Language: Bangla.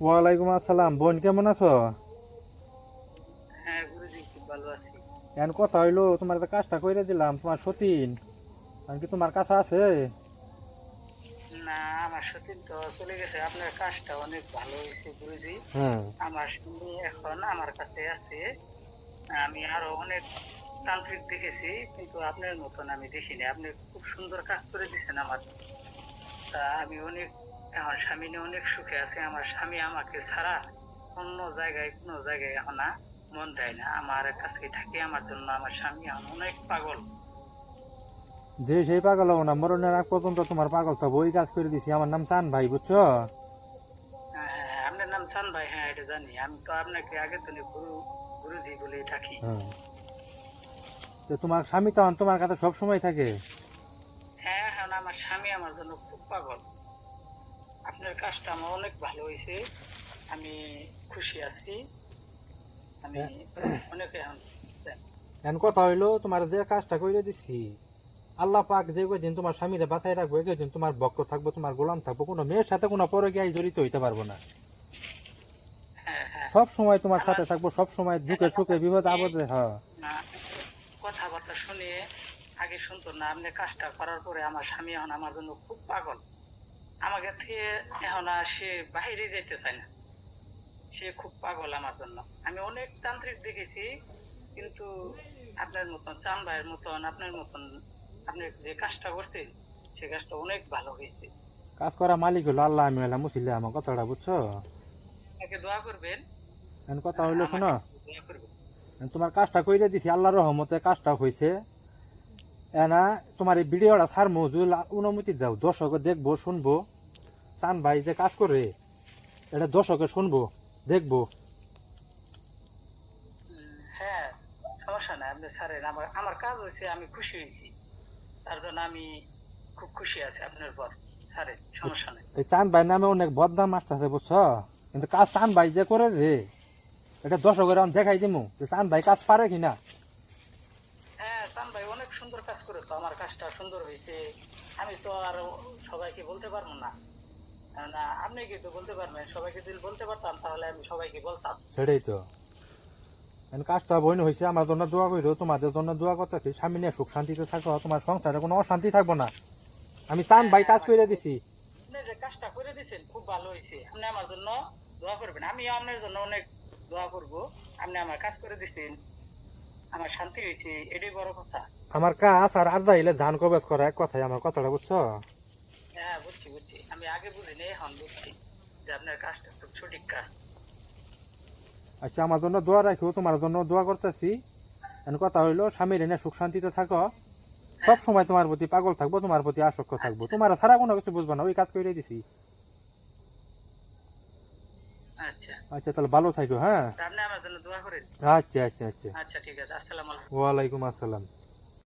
ওয়ালাইকুম আসসালাম। বোন কেমন আছো? হ্যাঁ গুরুজি খুব ভালো আছি। এখন কথা হইল তোমার তো কাজটা করে দিলাম তোমার সতীন। আমি কি তোমার কাছে আছে? না আমার সতীন তো চলে গেছে। আপনার কাজটা অনেক ভালো হয়েছে গুরুজি। হ্যাঁ। আমার এখন আমার কাছে আছে। আমি আরও অনেক তান্ত্রিক দেখেছি কিন্তু আপনার মতন আমি দেখিনি। আপনি খুব সুন্দর কাজ করে দিছেন আমার। তা আমি অনেক এখন স্বামী নিয়ে অনেক সুখে আছে আমার স্বামী আমাকে ছাড়া অন্য জায়গায় কোনো জায়গায় এখন আর মন দেয় না। আমার কাছে থাকে আমার জন্য আমার স্বামী এখন অনেক পাগল। যে সেই পাগল হব না মরণের আগ পর্যন্ত তোমার পাগল তো বই কাজ করে দিছি আমার নাম চান ভাই বুঝছ? হ্যাঁ, আপনার নাম চান ভাই হ্যাঁ এটা জানি। আমি তো আপনাকে আগে তো গুরু গুরুজি বলে হ্যাঁ তো তোমার স্বামী তখন তোমার কাছে সব সময় থাকে? হ্যাঁ এখন আমার স্বামী আমার জন্য খুব পাগল। কাজটা আমার অনেক ভালো হয়েছে আমি খুশি আছি। আমি অনেক এখন এখন কথা হইল তোমার যে কাজটা করে দিছি আল্লাহ পাক যে দিন তোমার স্বামীরে বাঁচাই রাখব এই দিন তোমার ভক্ত থাকব তোমার গোলাম থাকব কোনো মেয়ের সাথে কোনো পরকীয়ায় জড়িত হইতে পারব না। হ্যাঁ হ্যাঁ। সব সময় তোমার সাথে থাকব সব সময় দুঃখে সুখে বিপদ আপদে হ্যাঁ। কথাবার্তা শুনে আগে শুনতো না আপনি কাজটা করার পরে আমার স্বামী এখন আমার জন্য খুব পাগল। আমাকে থেকে এখন আর সে বাইরে যেতে চায় না। সে খুব পাগল আমার জন্য। আমি অনেক তান্ত্রিক দেখেছি কিন্তু আপনার মতন চান ভাইয়ের মতন আপনার মতন আপনি যে কাজটা করছেন সে কাজটা অনেক ভালো হয়েছে। কাজ করা মালিক হলো আল্লাহ আমি হলাম মুসিলে আমার কথাটা বুঝছ? আমাকে দোয়া করবেন। এখন কথা হইল শোনো। তোমার কাজটা কইরে দিছি আল্লাহর রহমতে কাজটা হয়েছে এনা তোমার এই ভিডিওটা ছাড়মু যদি অনুমতি দাও দর্শকে দেখব শুনব। চান ভাই যে কাজ করে এটা দর্শকে শুনব দেখব। হ্যাঁ সমস্যা নাই আপনি ছাড়েন। আমার আমার কাজ হয়েছে আমি খুশি হয়েছি তার জন্য আমি খুব খুশি আছি আপনার পর ছাড়েন সমস্যা নাই। এই চান ভাই নামে অনেক বদনাম আসতেছে বুঝছ? কিন্তু কাজ চান ভাই যে করে রে এটা দর্শকের দেখাই দিমু যে চান ভাই কাজ পারে কিনা। অনেক সুন্দর কাজ করে তো আমার কাজটা সুন্দর হয়েছে। আমি তো আর সবাইকে বলতে পারব না। না আপনি কি তো বলতে পারবেন সবাইকে যদি বলতে পারতাম তাহলে আমি সবাইকে বলতাম। সেটাই তো। কাজটা বইন হয়েছে আমার জন্য দোয়া করো তোমাদের জন্য দোয়া করতেছি স্বামী নিয়ে সুখ শান্তিতে থাকো তোমার সংসারে কোনো অশান্তি থাকব না। আমি চান ভাই কাজ করে দিছি। কাজটা করে দিয়েছেন খুব ভালো হয়েছে আপনি আমার জন্য দোয়া করবেন। আমি আপনার জন্য অনেক দোয়া করব। আপনি আমার কাজ করে দিয়েছেন আমার শান্তি হয়েছে এটাই বড় কথা। আমার কাজ আর আর যাইলে ধান কবেজ করা এক কথাই আমার কথাটা বুঝছ? হ্যাঁ বুঝছি বুঝছি। আমি আগে বুঝিনি এখন বুঝছি যে আপনার কাজটা খুব সঠিক কাজ। আচ্ছা আমার জন্য দোয়া রাখো তোমার জন্য দোয়া করতেছি। এখন কথা হইল স্বামীর এনে সুখ শান্তিতে থাকো। সব সময় তোমার প্রতি পাগল থাকব তোমার প্রতি আসক্ত থাকব। তোমার ছাড়া কোনো কিছু বুঝব না ওই কাজ করে দিছি। আচ্ছা। আচ্ছা তাহলে ভালো থাকো হ্যাঁ? আপনি আমার জন্য দোয়া করেন। আচ্ছা আচ্ছা আচ্ছা। আচ্ছা ঠিক আছে। আসসালাম আলাইকুম। ওয়ালাইকুম আসসালাম।